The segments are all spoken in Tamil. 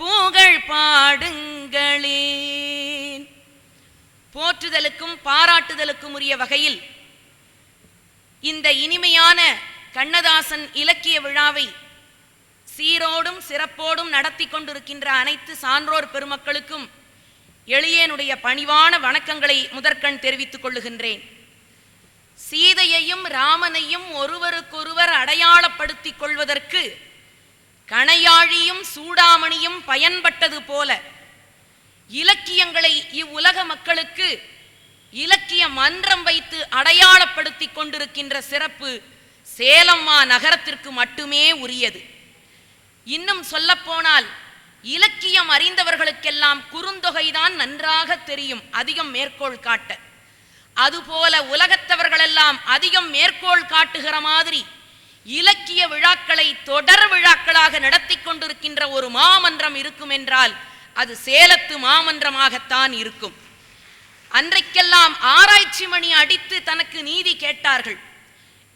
புகழ் பாடுங்களேன். போற்றுதலுக்கும் பாராட்டுதலுக்கும் உரிய வகையில் இந்த இனிமையான கண்ணதாசன் இலக்கிய விழாவை சீரோடும் சிறப்போடும் நடத்தி கொண்டிருக்கின்ற அனைத்து சான்றோர் பெருமக்களுக்கும் எளியனுடைய பணிவான வணக்கங்களை முதற்கண் தெரிவித்துக் கொள்ளுகின்றேன். சீதையையும் ராமனையும் ஒருவருக்கொருவர் அடையாளப்படுத்திக் கொள்வதற்கு கணையாழியும் சூடாமணியும் பயன்பட்டது போல இலக்கியங்களை இவ்வுலக மக்களுக்கு இலக்கிய மன்றம் வைத்து அடையாளப்படுத்திக் கொண்டிருக்கின்ற சிறப்பு சேலம்மா நகரத்திற்கு மட்டுமே உரியது. இன்னும் சொல்லப்போனால் இலக்கியம் அறிந்தவர்களுக்கெல்லாம் குறுந்தொகைதான் நன்றாக தெரியும் அதிகம் மேற்கோள் காட்ட. அதுபோல உலகத்தவர்களெல்லாம் அதிகம் மேற்கோள் காட்டுகிற மாதிரி இலக்கிய விழாக்களை தொடர் விழாக்களாக நடத்தி கொண்டிருக்கின்ற ஒரு மாமன்றம் இருக்கும் என்றால் அது சேலத்து மாமன்றமாகத்தான் இருக்கும். அன்றைக்கெல்லாம் ஆராய்ச்சி மணி அடித்து தனக்கு நீதி கேட்டார்கள்.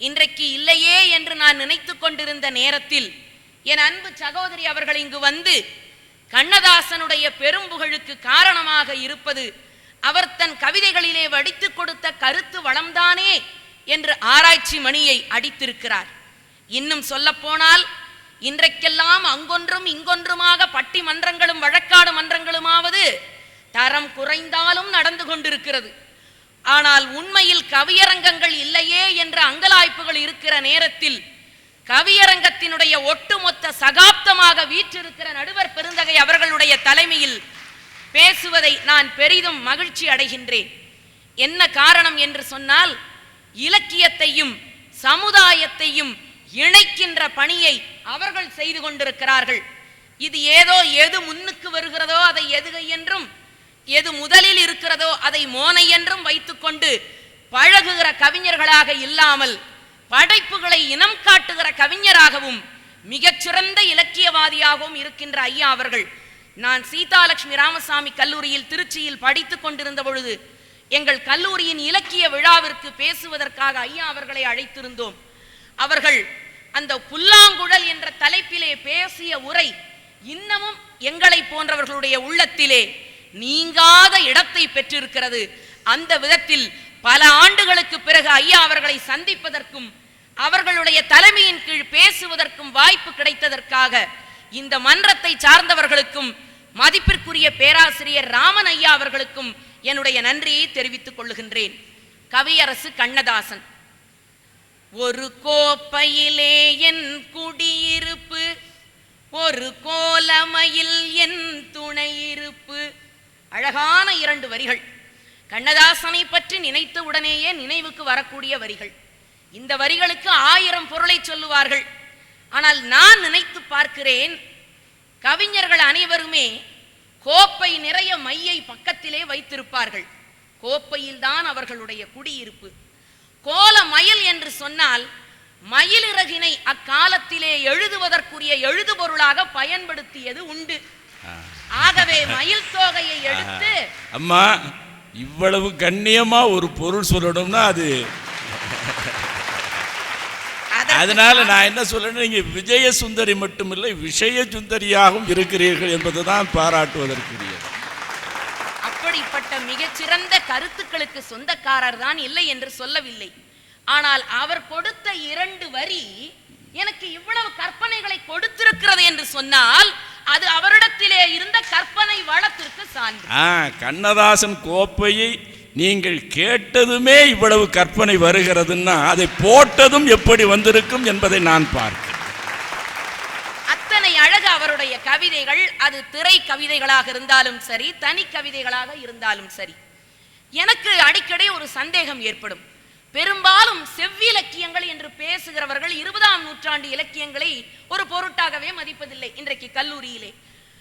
இன்றைக்கு இல்லையே என்று நான் நினைத்து கொண்டிருந்த நேரத்தில் என் அன்பு சகோதரி அவர்கள் இங்கு வந்து கண்ணதாசனுடைய பெரும்புகழுக்கு காரணமாக இருப்பது அவர் தன் கவிதைகளிலே வடித்துக் கொடுத்த கருத்து வளம்தானே என்று ஆராய்ச்சி மணியை அடித்திருக்கிறார். இன்னும் சொல்லப்போனால் இன்றைக்கெல்லாம் அங்கொன்றும் இங்கொன்றுமாக பட்டி மன்றங்களும் வழக்காடு மன்றங்களுமாவது தரம் குறைந்தாலும் நடந்து கொண்டிருக்கிறது. ஆனால் உண்மையில் கவியரங்கங்கள் இல்லையே என்ற அங்கலாய்ப்புகள் இருக்கிற நேரத்தில் கவியரங்கத்தினுடைய ஒட்டுமொத்த சகாப்தமாக வீற்றிருக்கிற நடுவர் பெருந்தகை அவர்களுடைய தலைமையில் பேசுவதை நான் பெரிதும் மகிழ்ச்சி அடைகின்றேன். என்ன காரணம் என்று சொன்னால் இலக்கியத்தையும் சமுதாயத்தையும் இணைக்கின்ற பணியை அவர்கள் செய்து கொண்டிருக்கிறார்கள். இது ஏதோ எது முன்னுக்கு வருகிறதோ அதை எதுகை என்றும் எது முதலில் இருக்கிறதோ அதை மோனை என்றும் வைத்துக்கொண்டு பழகுகிற கவிஞர்களாக இல்லாமல் படைப்புகளை இனம் காட்டுகிற கவிஞராகவும் மிகச்சிறந்த இலக்கியவாதியாகவும் இருக்கின்ற ஐயா அவர்கள். நான் சீதாலட்சுமி ராமசாமி கல்லூரியில் திருச்சியில் படித்துக் கொண்டிருந்த பொழுது எங்கள் கல்லூரியின் இலக்கிய விழாவிற்கு பேசுவதற்காக ஐயா அவர்களை அழைத்திருந்தோம். அவர்கள் அந்த புல்லாங்குழல் என்ற தலைப்பிலே பேசிய உரை இன்னமும் எங்களை போன்றவர்களுடைய உள்ளத்திலே நீங்காத இடத்தை பெற்றிருக்கிறது. அந்த விதத்தில் பல ஆண்டுகளுக்கு பிறகு ஐயா அவர்களை சந்திப்பதற்கும் அவர்களுடைய தலைமையின் கீழ் பேசுவதற்கும் வாய்ப்பு கிடைத்ததற்காக இந்த மன்றத்தை சார்ந்தவர்களுக்கும் மதிப்பிற்குரிய பேராசிரியர் ராமன் ஐயா அவர்களுக்கும் என்னுடைய நன்றியை தெரிவித்துக் கொள்ளுகின்றேன். கவியரசு கண்ணதாசன். ஒரு கோப்பையிலே என் குடியிருப்பு ஒரு கோலமையில் என் துணையிருப்பு. அழகான இரண்டு வரிகள். கண்ணதாசனை பற்றி நினைத்த உடனேயே நினைவுக்கு வரக்கூடிய வரிகள். இந்த வரிகளுக்கு ஆயிரம் பொருளை சொல்லுவார்கள். ஆனால் நான் நினைத்து பார்க்கிறேன் கவிஞர்கள் அனைவருமே கோப்பை நிறைய மையை பக்கத்திலே வைத்திருப்பார்கள். கோப்பையில்தான் அவர்களுடைய குடியிருப்பு. கோல மயில் என்று சொன்னால் மயிலிறகினை அக்காலத்திலே எழுதுவதற்குரிய எழுதுபொருளாக பயன்படுத்தியது உண்டு. ஆகவே மயில் தோகையை எடுத்து அம்மா இவ்வளவு கண்ணியமா ஒரு பொருள் சொல்லணும்னா அது. அதனால நான் என்ன சொல்லணும் நீங்க விஜய சுந்தரி மட்டுமில்லை விஷய சுந்தரியாகவும் இருக்கிறீர்கள் என்பதுதான் பாராட்டுவதற்குரியது அப்படிப்பட்ட மிகச்சிறந்த கருத்துக்களுக்கு சொந்தக்காரர் தான் இல்லை என்று சொல்லவில்லை. ஆனால் அவர் கொடுத்த இரண்டு வரி எனக்கு இவ்வளவு கற்பனைகளை கொடுத்திருக்கிறது என்று சொன்னால் அது அவரிடத்திலே இருந்த கற்பனை வளத்திற்கு சான்று. கண்ணதாசன் கோப்பையை நீங்கள் கேட்டதுமே இவ்வளவு கற்பனை வருகிறதுன்னா அதை போட்டதும் எப்படி வந்திருக்கும் என்பதை நான் பார்க்கிறேன். அவருடைய கவிதைகள் அது திரை கவிதைகளாக இருந்தாலும் சரி தனி கவிதைகளாக இருந்தாலும் சரி. எனக்கு அடிக்கடி ஒரு சந்தேகம் ஏற்படும். பெரும்பாலும் செவ்விலக்கியங்கள் என்று பேசுகிறவர்கள் இருபதாம் நூற்றாண்டு இலக்கியங்களை ஒரு பொருட்டாகவே மதிப்பதில்லை இன்றைக்கு கல்லூரியிலே.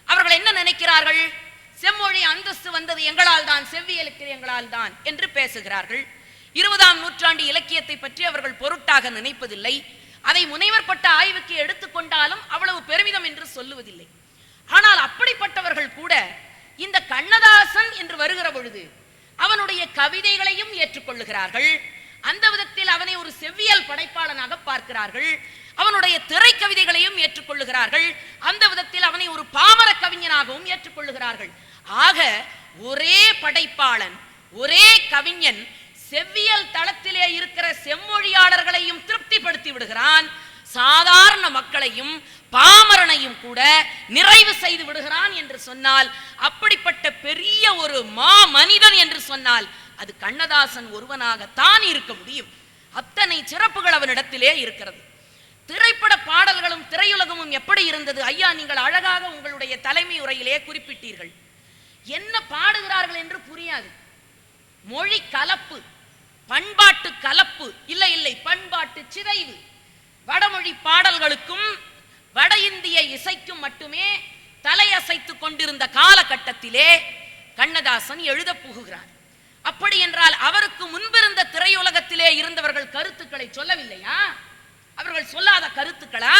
அவர்கள் என்ன நினைக்கிறார்கள்? செம்மொழி அந்தஸ்து வந்தது எங்களால் தான் செவ்வி இலக்கியங்களால் தான் என்று பேசுகிறார்கள். இருபதாம் நூற்றாண்டு இலக்கியத்தை பற்றி அவர்கள் பொருட்டாக நினைப்பதில்லை. அதை முனைவர் பட்ட ஆய்வுக்கு எடுத்துக்கொண்டாலும் அவ்வளவு பெருமிதம் என்று சொல்லுவதில்லை. ஆனால் அப்படிப்பட்டவர்கள் கூட இந்த கண்ணதாசன் என்று வருகிற பொழுது அவனுடைய கவிதைகளையும் ஏற்றுக்கொள்ளுகிறார்கள். அந்த விதத்தில் அவனை ஒரு செவ்வியல் படைப்பாளனாக பார்க்கிறார்கள். அவனுடைய திரைக்கவிதைகளையும் ஏற்றுக்கொள்ளுகிறார்கள். அந்த விதத்தில் அவனை ஒரு பாமர கவிஞனாகவும் ஏற்றுக்கொள்ளுகிறார்கள். ஆக ஒரே படைப்பாளன் ஒரே கவிஞன் செவ்வியல் தளத்திலே இருக்கிற செம்மொழி செலுத்தி விடுகிறான். சாதாரண மக்களையும் பாமரனையும் கூட நிறைவு செய்து விடுகிறான் என்று சொன்னால் அப்படிப்பட்ட பெரிய ஒரு மா மனிதன் என்று சொன்னால் அது கண்ணதாசன் ஒருவனாகத்தான் இருக்க முடியும். அத்தனை சிறப்புகள் அவனிடத்திலே இருக்கிறது. திரைப்பட பாடல்களும் திரையுலகமும் எப்படி இருந்தது? ஐயா நீங்கள் அழகாக உங்களுடைய தலைமை உரையிலே குறிப்பிட்டீர்கள். என்ன பாடுகிறார்கள் என்று புரியாது. மொழி கலப்பு. பண்பாட்டு கலப்பு இல்லை இல்லை பண்பாட்டு சிதைவு. வடமொழி பாடல்களுக்கும் வட இந்திய இசைக்கும் மட்டுமே தலையசைத்துக் கொண்டிருந்த காலகட்டத்திலே கண்ணதாசன் எழுத புகுகிறார். அப்படி என்றால் அவருக்கு முன்பிருந்த திரையுலகத்திலே இருந்தவர்கள் கருத்துக்களை சொல்லவில்லையா? அவர்கள் சொல்லாத கருத்துக்களா?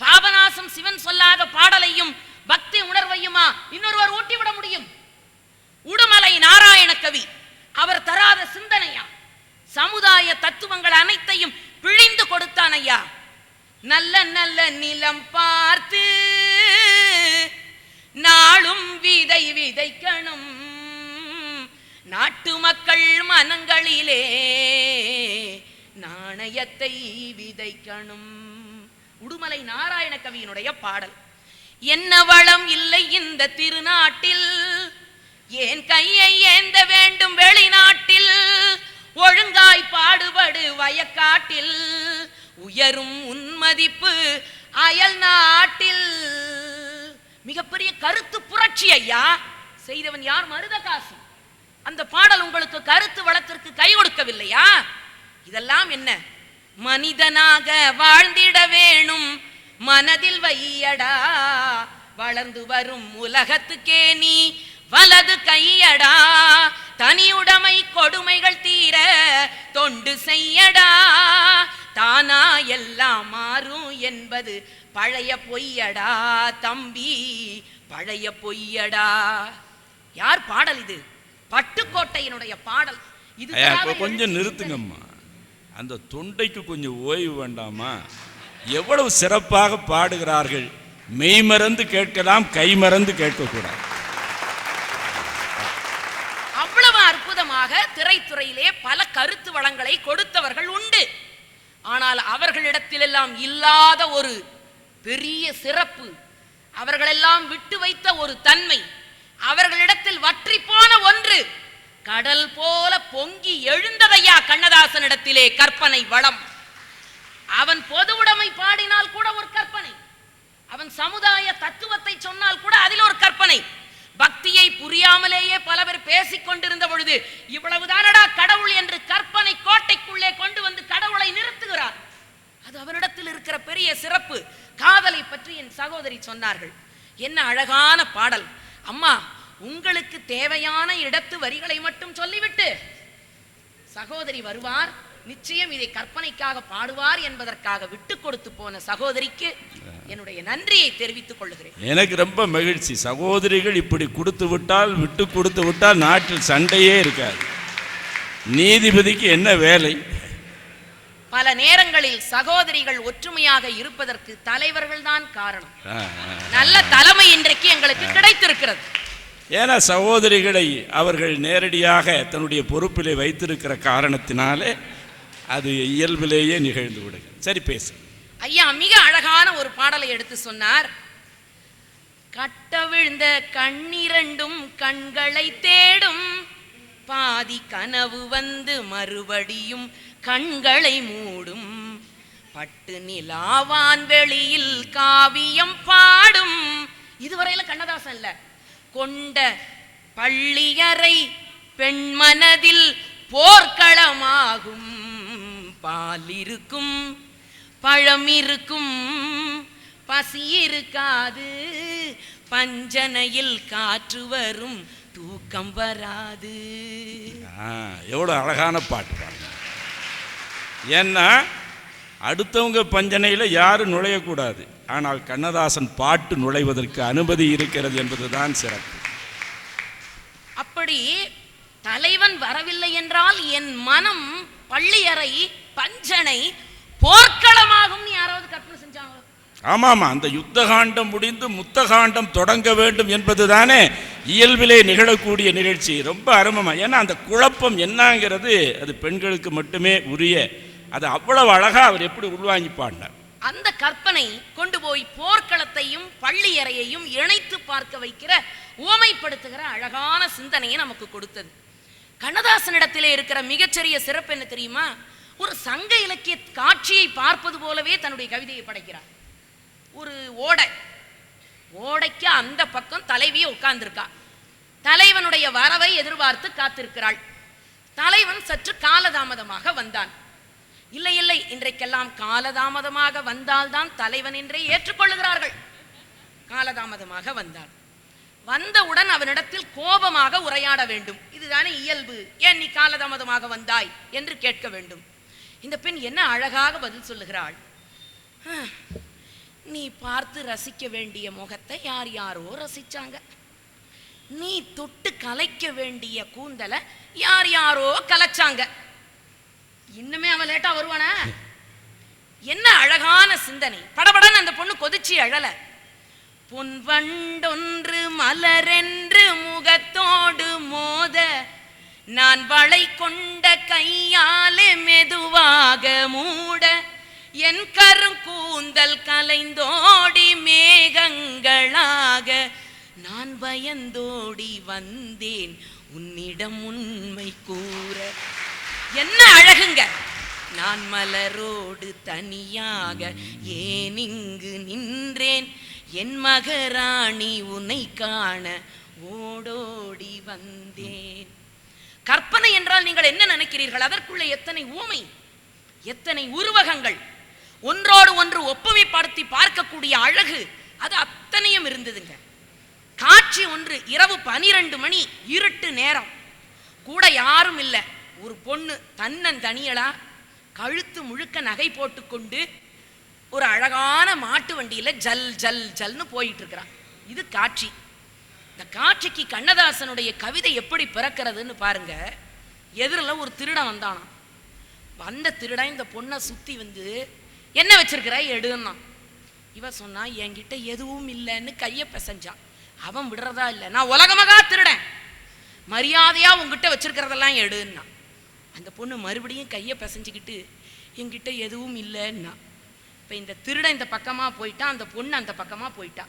பாபநாசம் சிவன் சொல்லாத பாடலையும் பக்தி உணர்வையுமா இன்னொருவர் ஊட்டிவிட முடியும்? உடுமலை நாராயண கவி அவர் தராத சிந்தனையா? சமுதாய தத்துவங்கள் அனைத்தையும் பிழிந்து கொடுத்தான் ஐயா. நல்ல நல்ல நிலம் பார்த்து நாளும் விதை விதைக்கணும். நாட்டு மக்கள் மனங்களிலே நாணயத்தை விதைக்கணும். உடுமலை நாராயண கவியினுடைய பாடல். என்ன வளம் இல்லை இந்த திருநாட்டில். ஏன் கையை ஏந்த வேண்டும் வெளிநாட்டில். ஒழுங்காய் பாடுபடு வயக்காட்டில் உயரும் உன்மதிப்பு அயல் நாட்டில். மிகப்பெரிய கருத்து புரட்சி ஐயா செய்தவன் யார் மருதகாசி அந்த பாடல் உங்களுக்கு கருத்து வளத்திற்கு கை கொடுக்கவில்லையா? இதெல்லாம் என்ன? மனிதனாக வாழ்ந்திட வேணும் மனதில் வையடா. வளர்ந்து வரும் உலகத்துக்கே நீ வலது கையடா. தனியுடைமை கொடுமைகள் தீர தொண்டு செய்யடா. தானா எல்லாம் மாறும் என்பது பழைய பொய்யடா தம்பி பழைய பொய்யடா. யார் பாடல் இது? பட்டுக்கோட்டையினுடைய பாடல். இது கொஞ்சம் நிறுத்துங்கம்மா. அந்த தொண்டைக்கு கொஞ்சம் ஓய்வு வேண்டாமா? எவ்வளவு சிறப்பாக பாடுகிறார்கள். மெய்மறந்து கேட்கலாம் கைமறந்து கேட்கக்கூடாது அவ்வளவு அற்புதமாக அடிப்படையிலே பல கருத்து வளங்களை கொடுத்தவர்கள் உண்டு. ஆனால் அவர்களிடத்திலெல்லாம் இல்லாத ஒரு பெரிய சிறப்பு அவர்களெல்லாம் விட்டு வைத்த ஒரு தன்மை அவர்களிடத்தில் வற்றி போன ஒன்று கடல் போல பொங்கி எழுந்ததையா கண்ணதாசனிடத்திலே கற்பனை வளம். அவன் பொது உடைமை பாடினால் கூட ஒரு கற்பனை அவன் சமுதாய தத்துவத்தை சொன்னால் கூட அதில் ஒரு கற்பனை. பக்தியை புரியாமலேயே பல பேர் பேசிக் கொண்டிருந்த பொழுது இவ்வளவுதானடா கடவுள் என்று கற்பனை கோட்டைக்குள்ளே கொண்டு வந்து கடவுளை நிறுத்துகிறார். அது அவரிடத்தில் இருக்கிற பெரிய சிறப்பு. காதலை பற்றி என் சகோதரி சொன்னார்கள். என்ன அழகான பாடல். அம்மா உங்களுக்கு தேவையான இடத்து வரிகளை மட்டும் சொல்லிவிட்டு. சகோதரி வருவார். நிச்சயம் இதை கற்பனைக்காக பாடுவார் என்பதற்காக விட்டு கொடுத்து போன சகோதரிக்கு என்னுடைய நன்றியை தெரிவித்துக் கொள்ளுகிறேன். எனக்கு ரொம்ப மகிழ்ச்சி. சகோதரிகள் இப்படி கொடுத்து விட்டால் விட்டு கொடுத்து விட்டால் நாட்டில் சண்டையே இருக்காது. நீதிபதிக்கு என்ன வேலை? பல நேரங்களில் சகோதரிகள் ஒற்றுமையாக இருப்பதற்கு தலைவர்கள் தான் காரணம். நல்ல தலைமை இன்றைக்கு எங்களுக்கு கிடைத்திருக்கிறது. ஏன்னா சகோதரிகளை அவர்கள் நேரடியாக தன்னுடைய பொறுப்பிலே வைத்திருக்கிற காரணத்தினாலே அது இயல்பிலேயே நிகழ்ந்து விடுகிறது. சரி பேசு ஐயா மிக அழகான ஒரு பாடலை எடுத்து சொன்னார். கட்ட விழுந்த கண்ணிரண்டும் கண்களை தேடும். பாதி கனவு வந்து மறுபடியும் கண்களை மூடும். பட்டு நிலாவான் வெளியில் காவியம் பாடும். இதுவரையில கண்ணதாசன் இல்ல. கொண்ட பள்ளியறை பெண்மனதில் போர்க்களமாகும். பாலிருக்கும் பழம் இருக்கும் பசி இருக்காது பஞ்சனையில் காற்று வரும் தூக்கம் வராது. ஆ, எவ்வளவு அழகான பாட்டு பாருங்க. ஏன்னா அடுத்தவங்க பஞ்சனையில் யாரும் நுழையக்கூடாது. ஆனால் கண்ணதாசன் பாட்டு நுழைவதற்கு அனுமதி இருக்கிறது என்பதுதான் சிறப்பு. அப்படி தலைவன் வரவில்லை என்றால் என் மனம் பள்ளியறை பஞ்சனை போர்க்களமாகும் யாராவது கற்பனை செஞ்சாங்களோ? ஆமாமா அந்த யுத்தகாண்டம் முடிந்து முத்தகாண்டம் தொடங்க வேண்டும் என்பதுதானே இயல்பிலே நிகழக்கூடிய நிகழ்ச்சி. ரொம்ப அருமமா. ஏன்னா அந்த குழப்பம் என்னங்கிறது அது பெண்களுக்கு மட்டுமே உரிய. அது அவ்வளவு அழகா அவர் எப்படி உள்வாங்கி பாடினார் அந்த கற்பனை கொண்டு போய் போர்க்களத்தையும் பள்ளியறையையும் இணைத்து பார்க்க வைக்கிற உவமைப்படுத்துகிற அழகான சிந்தனையை நமக்கு கொடுத்தது. கண்ணதாசனிடத்திலே இருக்கிற மிகச்சிறிய சிறப்பு என்ன தெரியுமா? ஒரு சங்க இலக்கிய காட்சியை பார்ப்பது போலவே தன்னுடைய கவிதையை படைக்கிறார். ஒரு ஓடை. ஓடைக்கு அந்த பக்கம் தலைவியே உட்கார்ந்துருக்கா. தலைவனுடைய வரவை எதிர்பார்த்து காத்திருக்கிறாள். தலைவன் சற்று காலதாமதமாக வந்தான். இல்லை இல்லை இன்றைக்கெல்லாம் காலதாமதமாக வந்தால்தான் தலைவன் என்றே ஏற்றுக்கொள்ளுகிறார்கள். காலதாமதமாக வந்தான். வந்தவுடன் அவனிடத்தில் கோபமாக உரையாட வேண்டும். இதுதானே இயல்பு. ஏன் நீ காலதாமதமாக வந்தாய் என்று கேட்க வேண்டும். இந்த பெண் என்ன அழகாக பதில் சொல்லுகிறாள்? நீ பார்த்து ரசிக்க வேண்டிய முகத்தை யார் யாரோ ரசிச்சாங்க. நீ தொட்டு கலைக்க வேண்டிய கூந்தலை யார் யாரோ கலைச்சாங்க. இன்னுமே அவன் லேட்டா வருவானா? என்ன அழகான சிந்தனை. படபடன்னு அந்த பொண்ணு கொதிச்சு அழல. பொன்வண்டொன்று மலரென்று முகத்தோடு மோத நான் வளை கொண்ட கையாலே மெதுவாக மூட என் கருங்கூந்தல் கலைந்தோடி மேகங்களாக நான் பயந்தோடி வந்தேன். உன்னிடம் உண்மை கூற. என்ன அழகுங்க. நான் மலரோடு தனியாக ஏன் இங்கு நின்றேன்? என் மகராணி உன்னை காண ஓடோடி வந்தேன். கற்பனை என்றால் நீங்கள் என்ன நினைக்கிறீர்கள்? அதற்குள்ள எத்தனை ஊமை எத்தனை உருவகங்கள் ஒன்றோடு ஒன்று ஒப்புமைப்படுத்தி பார்க்கக்கூடிய அழகு அது அத்தனையும் இருந்ததுங்க. காட்சி ஒன்று இரவு பனிரெண்டு மணி இருட்டு நேரம். கூட யாரும் இல்லை. ஒரு பொண்ணு தன்னன் தனியலா கழுத்து முழுக்க நகை போட்டுக்கொண்டு ஒரு அழகான மாட்டு வண்டியில ஜல் ஜல் ஜல்னு போயிட்டு இருக்கிறான் இது காட்சி. இந்த காட்சிக்கு கண்ணதாசனுடைய கவிதை எப்படி பிறக்கிறதுன்னு பாருங்க. எதிரில் ஒரு திருடன் வந்தானாம். வந்த திருடன் இந்த பொண்ணை சுற்றி வந்து என்ன வச்சிருக்கிற? எடுன்னான் இவ சொன்னா என்கிட்ட எதுவும் இல்லைன்னு கையை பிசைஞ்சான். அவன் விடுறதா இல்லை. நான் உலகமகா திருடன். மரியாதையா உங்ககிட்ட வச்சிருக்கிறதெல்லாம் எடுன்னா. அந்த பொண்ணு மறுபடியும் கையை பிசைஞ்சுக்கிட்டு என்கிட்ட எதுவும் இல்லைன்னா. இப்போ இந்த திருடன் இந்த பக்கமாக போயிட்டான் அந்த பொண்ணு அந்த பக்கமாக போயிட்டா.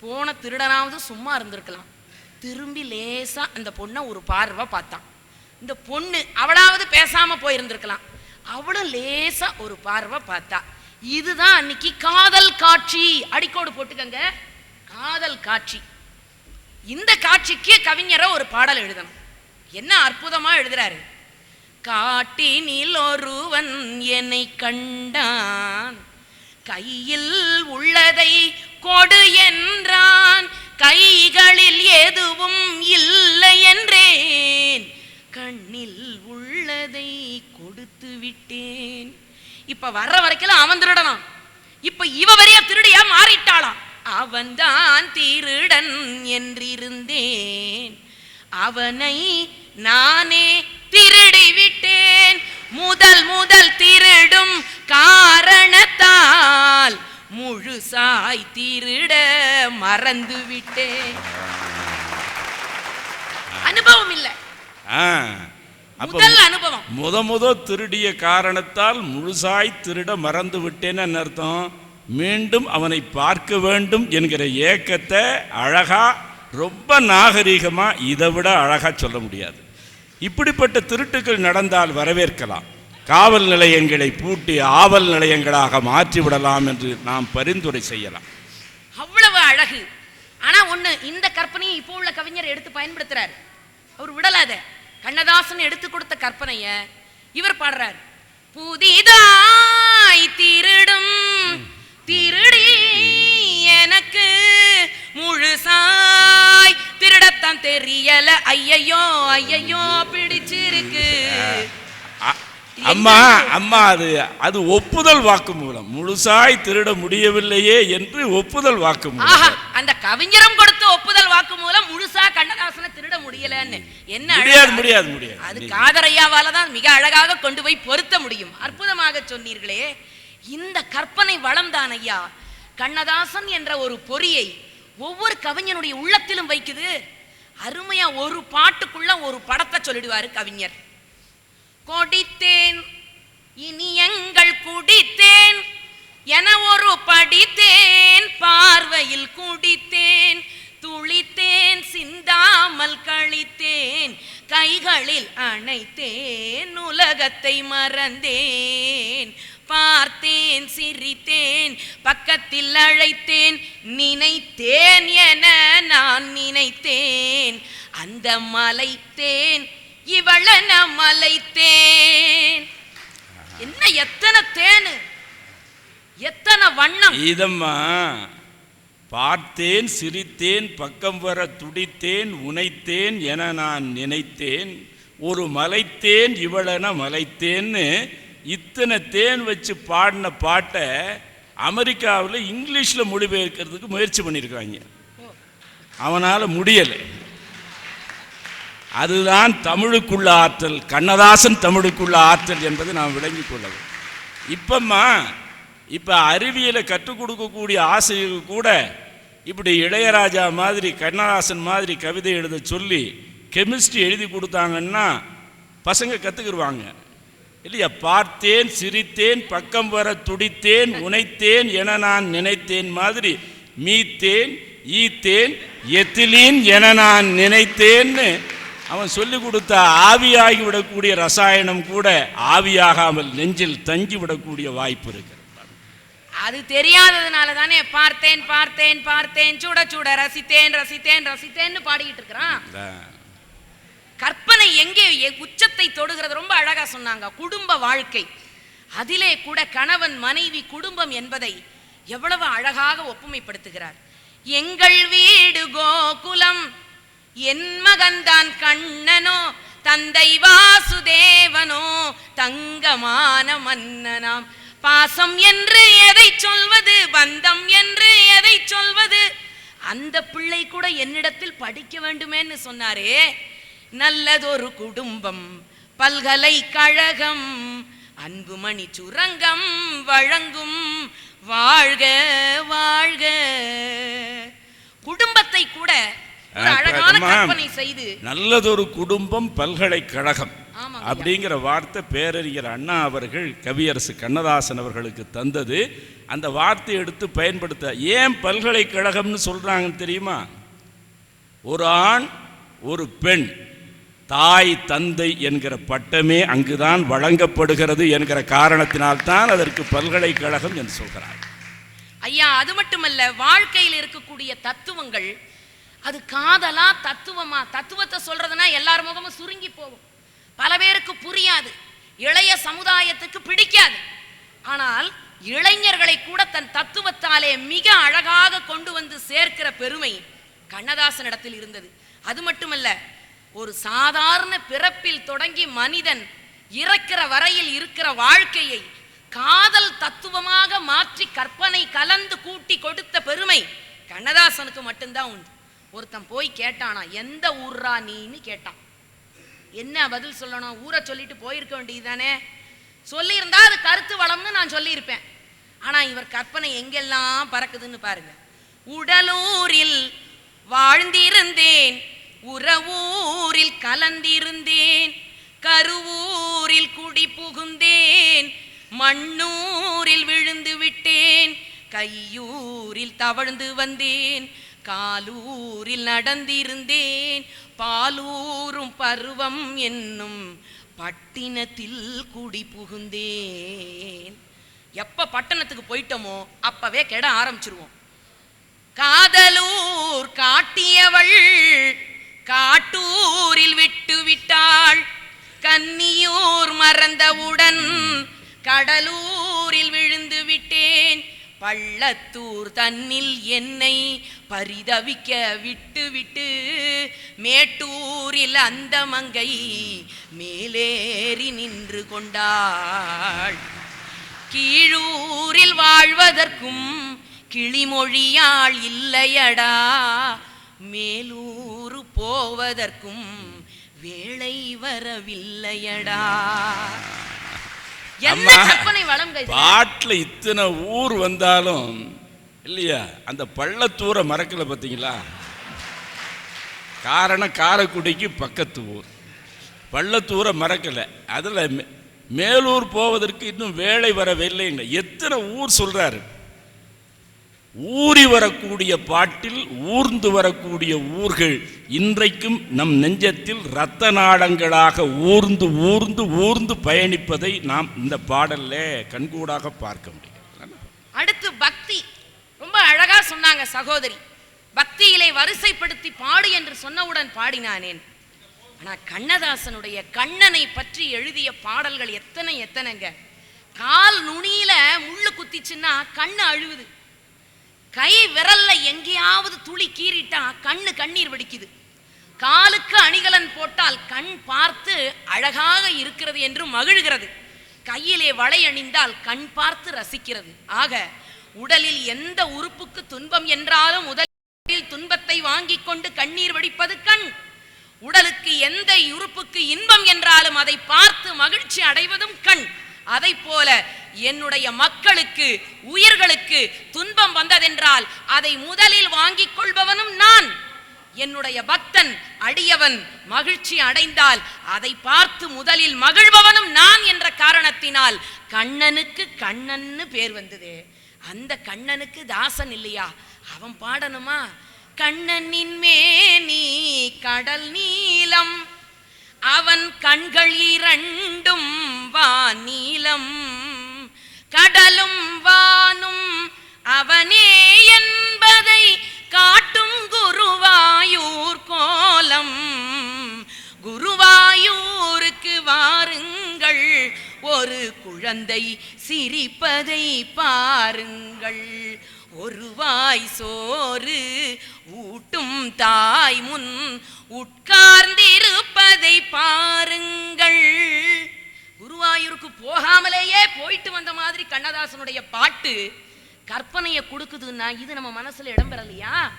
போன திருடனாவது சும்மா இருந்திருக்கலாம். திரும்பி லேசாக அந்த பொண்ணை ஒரு பார்வை பார்த்தான். இந்த பொண்ணு அவளாவது பேசாமல் போயிருந்திருக்கலாம். அவளும் லேசா ஒரு பார்வை பார்த்தா. இதுதான் அன்னைக்கு காதல் காட்சி. அடிக்கோடு போட்டுக்கங்க. காதல் காட்சி. இந்த காட்சிக்கு கவிஞரை ஒரு பாடல் எழுதணும். என்ன அற்புதமாக எழுதுறாரு? காட்டினில் ஒருவன் என்னை கண்டான். கையில் உள்ளதை கொடு என்றான். கைகளில் எதுவும் இல்லை என்றேன். கண்ணில் உள்ளதை கொடுத்து விட்டேன். இப்ப வர்ற வரைக்கும் அவன் திருடனாம் இப்ப இவ வரைய திருடியா மாறிட்டாளாம் அவன்தான் திருடன் என்றிருந்தேன். அவனை நானே திருடி விட்டேன் முதல் முதல் திருடும் காரணத்தால் முழுசாய் திருட மறந்து விட்டேன் அனுபவம் இல்லை. முதல் அனுபவம். முத முத திருடிய காரணத்தால் முழுசாய் திருட மறந்து விட்டேன்னு அர்த்தம்? மீண்டும் அவனை பார்க்க வேண்டும் என்கிற ஏக்கத்தை அழகா ரொம்ப நாகரீகமா இதை விட அழகா சொல்ல முடியாது. இப்படிப்பட்ட திருட்டுக்கள் நடந்தால் வரவேற்கலாம். காவல் நிலையங்களை பூட்டி ஆவல் நிலையங்களாக மாற்றி விடலாம் என்று நாம் பரிந்துரை செய்யலாம். அவ்வளவு அழகு. ஆனா ஒண்ணு இந்த கற்பனையை இப்போ உள்ள கவிஞர் எடுத்து பயன்படுத்துறாரு. அவர் விடலாத. கண்ணதாசன் எடுத்து கொடுத்த கற்பனைய இவர் பாடுறார். புதிதாய் திருடும் திருடி எனக்கு முழுசாய் திருடத்தான் தெரியல. ஐயையோ ஐயையோ பிடிச்சிருக்கு. அம்மா அம்மா அது அது ஒப்புதல் வாக்குமூலம் முழுசாய் திருட முடியவில்லையே என்று ஒப்புதல் வாக்குமூலம் ஆஹா அந்த கவிஞரும் கொடுத்த ஒப்புதல் வாக்கு மூலம் முழுசா கண்ணதாசனை திருட முடியலன்னு. என்ன முடியாது முடியாது முடியாது. அது காதரையாவால தான் மிக அழகாக கொண்டு போய் பொருத்த முடியும். அற்புதமாக சொன்னீர்களே. இந்த கற்பனை வளம் தான் ஐயா. கண்ணதாசன் என்ற ஒரு பொறியை ஒவ்வொரு கவிஞனுடைய உள்ளத்திலும் வைக்குது. அருமையா ஒரு பாட்டுக்குள்ள ஒரு படத்தை சொல்லிடுவாரு கவிஞர். கொடித்தேன். இனி எங்கள் குடித்தேன் என ஒரு படித்தேன். பார்வையில் குடித்தேன் துளித்தேன் சிந்தாமல் கழித்தேன். கைகளில் அணைத்தேன் உலகத்தை மறந்தேன். பார்த்தேன் சிரித்தேன் பக்கத்தில் அழைத்தேன். நினைத்தேன் என நான் நினைத்தேன். அந்த மலைத்தேன் இவளன மலைத்தேன். என்ன எத்தனை தேனு? எத்தனை வண்ணம்? இதம்மா பார்த்தேன் சிரித்தேன் பக்கம் வர துடித்தேன் உனைத்தேன் என நான் நினைத்தேன். ஒரு மலைத்தேன் இவளென மலைத்தேன்னு இத்தனை தேன் வச்சு பாடின பாட்டை அமெரிக்காவில் இங்கிலீஷில் மொழிபெயர்க்கிறதுக்கு முயற்சி பண்ணியிருக்காங்க. அவனால் முடியலை. அதுதான் தமிழுக்குள்ள ஆற்றல். கண்ணதாசன் தமிழுக்குள்ள ஆற்றல் என்பதை நாம் விளங்கிக் கொள்ளவும் இப்பம்மா இப்போ அறிவியலை கற்றுக் கொடுக்கக்கூடிய ஆசிரியர்கள் கூட இப்படி இளையராஜா மாதிரி கண்ணதாசன் மாதிரி கவிதை எழுத சொல்லி கெமிஸ்ட்ரி எழுதி கொடுத்தாங்கன்னா பசங்க கற்றுக்கிடுவாங்க இல்லையா? பார்த்தேன் சிரித்தேன் பக்கம் வர துடித்தேன் உனைத்தேன் என நான் நினைத்தேன் மாதிரி மீத்தேன் ஈத்தேன் எத்திலீன் என நான் நினைத்தேன்னு அவன் சொல்லி கொடுத்த ஆவியாகி விடக்கூடிய ரசாயனம் கூட ஆவியாகாமல் நெஞ்சில் தங்கி விடக்கூடிய வாய்ப்பு இருக்கு. அது தெரியாததுனால தானே பார்த்தேன் பார்த்தேன் பார்த்தேன் சுட சுட ரசித்தேன் ரசித்தேன் ரசித்தேன்னு பாடிக்கிட்டு இருக்கிறான். கற்பனை எங்கே உச்சத்தை தொடுகிறது ரொம்ப அழகா சொன்னாங்க. குடும்ப வாழ்க்கை. அதிலே கூட கணவன் மனைவி குடும்பம் என்பதை எவ்வளவு அழகாக ஒப்புமைப்படுத்துகிறார். எங்கள் வீடு கோகுலம் என் மகன்தான் கண்ணனோ தந்தை வாசுதேவனோ தங்கமான மன்னனாம். பாசம் என்று எதை சொல்வது பந்தம் என்று எதை சொல்வது? அந்த பிள்ளை கூட என்னிடத்தில் படிக்க வேண்டுமேன்னு சொன்னாரே. நல்லதொரு குடும்பம் பல்கலைக்கழகம் அன்புமணி சுரங்கம் வழங்கும். வாழ்க வாழ்க. குடும்பத்தை கூட நல்லதொரு குடும்பம் பல்கலைக்கழகம். அப்படிங்கிற வார்த்தை பேரறிஞர் அண்ணா அவர்கள் கவியரசு கண்ணதாசன் அவர்களுக்கு தந்தது. அந்த வார்த்தையை எடுத்து பயன்படுத்த ஏன் பல்கலைக்கழகம்னு சொல்றாங்கன்னு தெரியுமா? ஒரு ஆண் ஒரு பெண் தாய் தந்தை என்கிற பட்டமே அங்குதான் வழங்கப்படுகிறது என்கிற காரணத்தினால்தான் அதற்கு பல்கலைக்கழகம் என்று சொல்கிறார் ஐயா அது மட்டுமல்ல வாழ்க்கையில் இருக்கக்கூடிய தத்துவங்கள் அது காதலா தத்துவமா? தத்துவத்தை சொல்றதுனா எல்லார் முகமும் சுருங்கி போகும். பல பேருக்கு புரியாது. இளைய சமுதாயத்துக்கு பிடிக்காது. ஆனால் இளைஞர்களை கூட தன் தத்துவத்தாலே மிக அழகாக கொண்டு வந்து சேர்க்கிற பெருமை கண்ணதாசனிடத்தில் இருந்தது. அது மட்டுமல்ல ஒரு சாதாரண பிறப்பில் தொடங்கி மனிதன் இறக்கிற வரையில் இருக்கிற வாழ்க்கையை காதல் தத்துவமாக மாற்றி கற்பனை கலந்து கூட்டி கொடுத்த பெருமை கண்ணதாசனுக்கு மட்டும்தான் உண்டு. ஒருத்தன் போய் கேட்டானா எந்த ஊர்ரா நீன்னு? கேட்டான். என்ன பதில் சொல்லணும்? ஊரை சொல்லிட்டு போயிருக்க வேண்டியதுதானே? சொல்லியிருந்தா அது கருத்து வளம்னு நான் சொல்லியிருப்பேன். ஆனா இவர் கற்பனை எங்கெல்லாம் பறக்குதுன்னு பாருங்க. உடலூரில் வாழ்ந்திருந்தேன் உறவூரில் கலந்திருந்தேன் கருவூரில் குடி புகுந்தேன் மண்ணூரில் விழுந்து விட்டேன் கையூரில் தவழ்ந்து வந்தேன் காலூரில் நடந்திருந்தேன். பாலூரும் பருவம் என்னும் பட்டினத்தில் குடி புகுந்தேன். எப்ப பட்டணத்துக்கு போயிட்டோமோ அப்பவே கெட ஆரம்பிச்சிருவோம். காதலூர் காட்டியவள் காட்டூரில் விட்டு விட்டாள். கன்னியூர் மறந்தவுடன் கடலூரில் விழுந்து விட்டேன். பள்ளத்தூர் தன்னில் என்னை பரிதவிக்க விட்டு விட்டு மேட்டூரில் அந்த மங்கை மேலேறி நின்று கொண்டாள். கீழூரில் வாழ்வதற்கும் கிளிமொழியாள் இல்லையடா. மேலூரு போவதற்கும் வேளை வரவில்லையடா. பாட்டில் இத்தனை ஊர் வந்தாலும் இல்லையா அந்த பள்ளத்தூரை மறக்கல பார்த்தீங்களா? காரணம் காரைக்குடிக்கு பக்கத்து ஊர். பள்ளத்தூரை மறக்கல. அதில் மேலூர் போவதற்கு இன்னும் வேலை வரவில்லைங்க எத்தனை ஊர் சொல்றாரு? ஊறி வரக்கூடிய பாட்டில் ஊர்ந்து வரக்கூடிய ஊர்கள் இன்றைக்கும் நம் நெஞ்சத்தில் இரத்த நாடங்களாக ஊர்ந்து ஊர்ந்து ஊர்ந்து பயணிப்பதை நாம் இந்த பாடல்ல கண்கூடாக பார்க்க முடியும் அடுத்து பக்தி. ரொம்ப அழகா சொன்னாங்க சகோதரி. பக்தியிலே வரிசைப்படுத்தி பாடு என்று சொன்னவுடன் பாடினானேன். ஆனால் கண்ணதாசனுடைய கண்ணனை பற்றி எழுதிய பாடல்கள் எத்தனை எத்தனைங்க? கால் நுனியில முள்ளு குத்திச்சுன்னா கண்ணு அழுவுது. கை விரல்ல எங்கேயாவது துளி கீறிட்டா கண்ணு கண்ணீர் வடிக்குது. காலுக்கு அணிகலன் போட்டால் கண் பார்த்து அழகாக இருக்கிறது என்று மகிழ்கிறது. கையிலே வளை அணிந்தால் கண் பார்த்து ரசிக்கிறது. ஆக உடலில் எந்த உறுப்புக்கு துன்பம் என்றாலும் உடலில் துன்பத்தை வாங்கிக் கொண்டு கண்ணீர் வடிப்பது கண். உடலுக்கு எந்த உறுப்புக்கு இன்பம் என்றாலும் அதை பார்த்து மகிழ்ச்சி அடைவதும் கண். அதை போல என்னுடைய மக்களுக்கு உயிர்களுக்கு துன்பம் வந்ததென்றால் அதை முதலில் வாங்கிக் கொள்பவனும் நான். என்னுடைய பக்தன் அடியவன் மகிழ்ச்சி அடைந்தால் அதை பார்த்து முதலில் மகிழ்பவனும் நான் என்ற காரணத்தினால் கண்ணனுக்கு கண்ணன்னு பேர் வந்தது. அந்த கண்ணனுக்கு தாசன் இல்லையா? அவன் பாடணுமா? கண்ணனின் மேனி கடல் நீலம் அவன் கண்கள் இரண்டும் வானீலம் கடலும் வானும் அவனே என்பதை காட்டும் குருவாயூர் கோலம். குருவாயூருக்கு வாருங்கள் ஒரு குழந்தை சிரிப்பதை பாருங்கள். ஒருவாய் சோறு ஊட்டும் தாய் முன் உட்கார்ந்திருப்பதை பாருங்கள். குருவாயூருக்கு போகாமலேயே போயிட்டு வந்த மாதிரி கண்ணதாசனுடைய பாட்டு கற்பனையை கொடுக்குதுன்னா இது நம்ம மனசுல இடம் பெறலையா?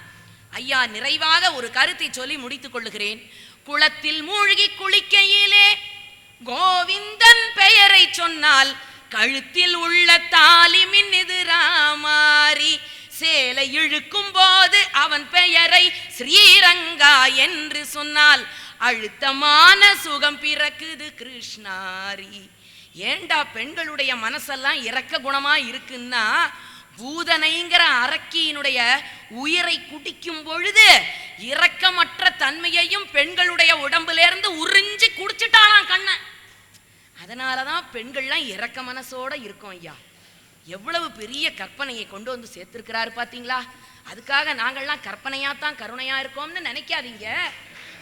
ஐயா நிறைவாக ஒரு கருத்தை சொல்லி முடித்துக் கொள்ளுகிறேன். குளத்தில் மூழ்கி குளிக்கையிலே கோவிந்தன் பெயரை சொன்னால் கழுத்தில் உள்ள தாலி மின் ராமாரி சேலை இழுக்கும் போது அவன் பெயரை ஸ்ரீரங்கா என்று சொன்னால் அழுத்தமான சுகம் பிறக்குது கிருஷ்ணாரி. ஏண்டா பெண்களுடைய மனசெல்லாம் இறக்க குணமா இருக்குன்னா பூதனைங்கிற அரக்கியினுடைய உயிரை குடிக்கும் பொழுது இரக்கமற்ற தன்மையையும் பெண்களுடைய உடம்புலேருந்து உறிஞ்சி குடிச்சிட்டாளாம் கண்ணன். அதனாலதான் பெண்கள்லாம் இறக்க மனசோட இருக்கும் ஐயா. எவ்வளவு பெரிய கற்பனையை கொண்டு வந்து சேர்த்திருக்கிறாரு பாத்தீங்களா? அதுக்காக நாங்கள்லாம் கற்பனையாக தான் கருணையா இருக்கோம்னு நினைக்காதீங்க.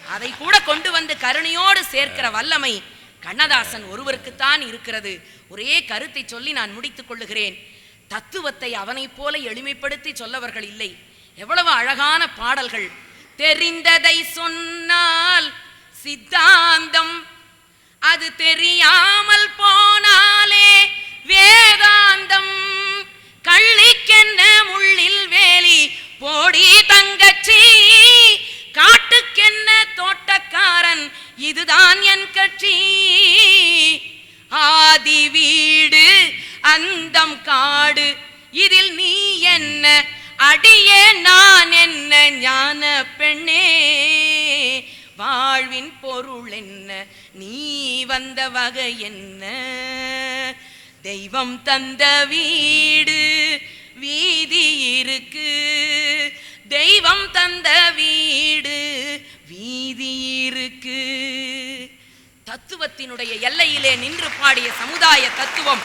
அதை கூட கொண்டு வந்து கருணையோடு சேர்க்கிற வல்லமை கண்ணதாசன் ஒருவருக்குத்தான் இருக்கிறது. ஒரே கருத்தை சொல்லி நான் முடித்துக் கொள்ளுகிறேன். தத்துவத்தை அவனைப் போல எளிமைப்படுத்தி சொல்லவர்கள் இல்லை. எவ்வளவு அழகான பாடல்கள். தெரிந்ததை சொன்னால் சித்தாந்தம். அது தெரியாமல் போனாலே வேதாந்தம். கள்ளிக்கென்ன முள்ளில் வகை என்ன? தெய்வம் தந்த வீடு வீதி இருக்கு. தெய்வம் தந்த வீடு வீதி இருக்கு. தத்துவத்தினுடைய எல்லையிலே நின்று பாடிய சமுதாய தத்துவம்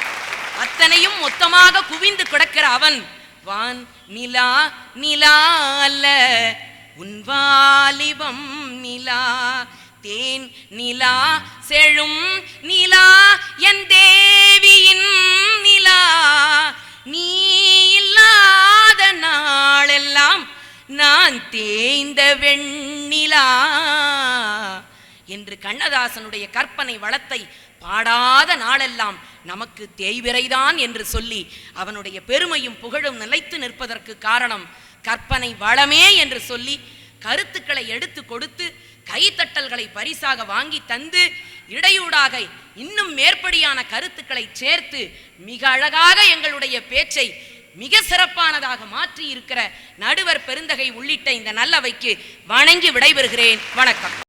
அத்தனையும் மொத்தமாக குவிந்து கிடக்கிற அவன் வான் நிலா நிலா அல்ல உன் வாலிபம் நிலா. தேன் நிலா செழும் நிலா என் தேவியின் நிலா. நீ இல்லாத நாளெல்லாம் நான் தேய்ந்த வெண்ணிலா. என்று கண்ணதாசனுடைய கற்பனை வளத்தை பாடாத நாளெல்லாம் நமக்கு தேய்விரைதான் என்று சொல்லி அவனுடைய பெருமையும் புகழும் நிலைத்து நிற்பதற்கு காரணம் கற்பனை வளமே என்று சொல்லி கருத்துக்களை எடுத்து கொடுத்து கைத்தட்டல்களை பரிசாக வாங்கி தந்து இடையூடாக இன்னும் மேற்படியான கருத்துக்களை சேர்த்து மிக அழகாக எங்களுடைய பேச்சை மிக சிறப்பானதாக மாற்றி இருக்கிற நடுவர் பெருந்தகை உள்ளிட்ட இந்த நல்லவைக்கு வணங்கி விடைபெறுகிறேன். வணக்கம்.